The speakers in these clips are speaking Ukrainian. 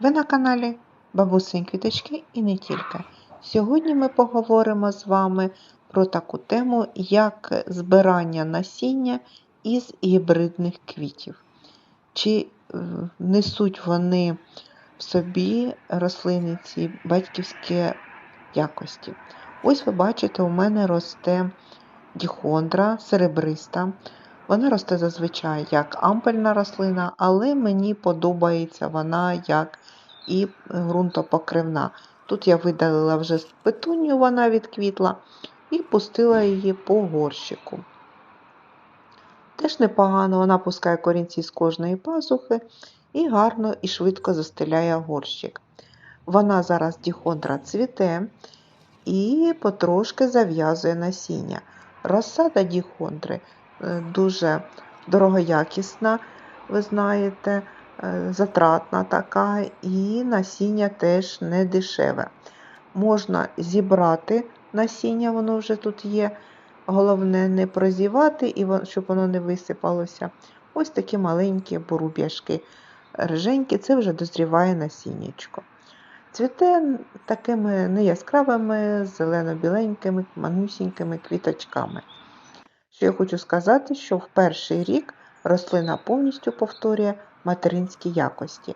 Ви на каналі Бабусин Квіточки і не тільки. Сьогодні ми поговоримо з вами про таку тему, як збирання насіння із гібридних квітів. Чи е, несуть вони в собі рослини ці батьківські якості? Ось ви бачите, у мене росте діхондра серебриста. Вона росте зазвичай як ампельна рослина, але мені подобається вона як і ґрунтопокривна. Тут я видалила вже петуню, вона відквітла, і пустила її по горщику. Теж непогано, вона пускає корінці з кожної пазухи і гарно і швидко застеляє горщик. Вона зараз діхондра цвіте і потрошки зав'язує насіння. Розсада діхондри дуже дорогоякісна, ви знаєте, е, затратна така, і насіння теж не дешеве. Можна зібрати насіння, воно вже тут є. Головне не прозівати, і щоб воно не висипалося. Ось такі маленькі боруб'яшки риженькі, це вже дозріває насіннячко. Цвіте такими неяскравими, зелено-біленькими, манюсінькими квіточками. Що я хочу сказати, що в перший рік рослина повністю повторює материнські якості.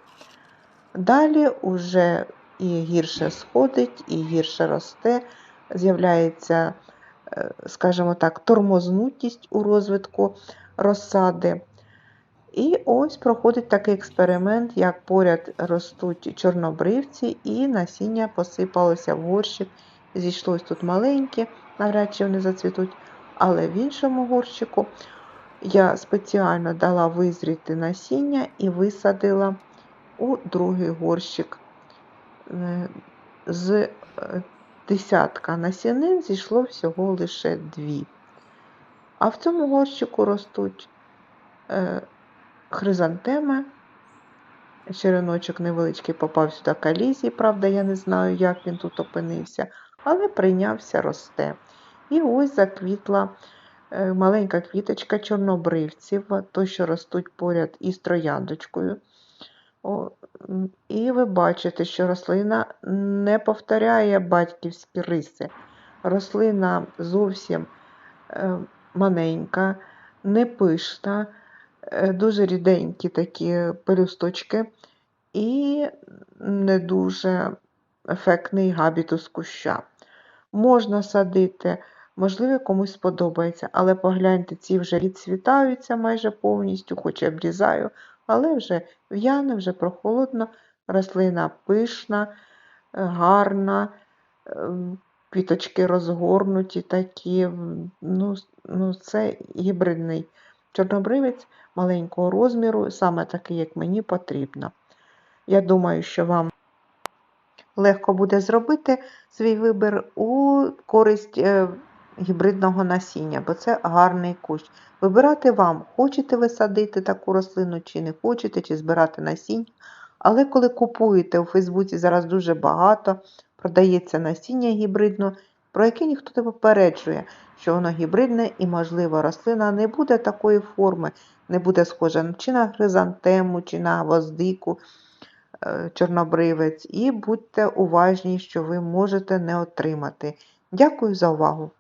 Далі уже і гірше сходить, і гірше росте, з'являється, е, скажімо так, тормознутість у розвитку розсади. І ось проходить такий експеримент, як поряд ростуть чорнобривці, і насіння посипалося в горщик. Зійшлось тут маленьке, навряд чи вони зацвітуть, але в іншому горщику я спеціально дала визріти насіння і висадила у другий горщик. Е, З е, десятка насінин зійшло всього лише дві. А в цьому горщику ростуть е, хризантеми. Череночок невеличкий попав сюди калізій, правда, я не знаю, як він тут опинився, але прийнявся, росте. І ось заквітла е, маленька квіточка чорнобривців, то, що ростуть поряд із трояндочкою. О, і ви бачите, що рослина не повторяє батьківські риси. Рослина зовсім е, маленька, не пишна, е, дуже ріденькі такі пелюсточки і не дуже ефектний габітус куща. Можна садити, можливо, комусь сподобається, але погляньте, ці вже відцвітаються майже повністю, хоч я обрізаю, але вже в'яне, вже прохолодно, рослина пишна, е, гарна, ем, квіточки розгорнуті такі. Ну, ну, це гібридний чорнобривець маленького розміру, саме такий, як мені потрібно. Я думаю, що вам легко буде зробити свій вибір у користь е, гібридного насіння, бо це гарний кущ. Вибирати вам, хочете ви садити таку рослину, чи не хочете, чи збирати насіння. Але коли купуєте у Фейсбуці зараз дуже багато, продається насіння гібридно, про яке ніхто не попереджує, що воно гібридне і, можливо, рослина не буде такої форми, не буде схожа чи на хризантему, чи на гвоздику, е, чорнобривець. І будьте уважні, що ви можете не отримати. Дякую за увагу!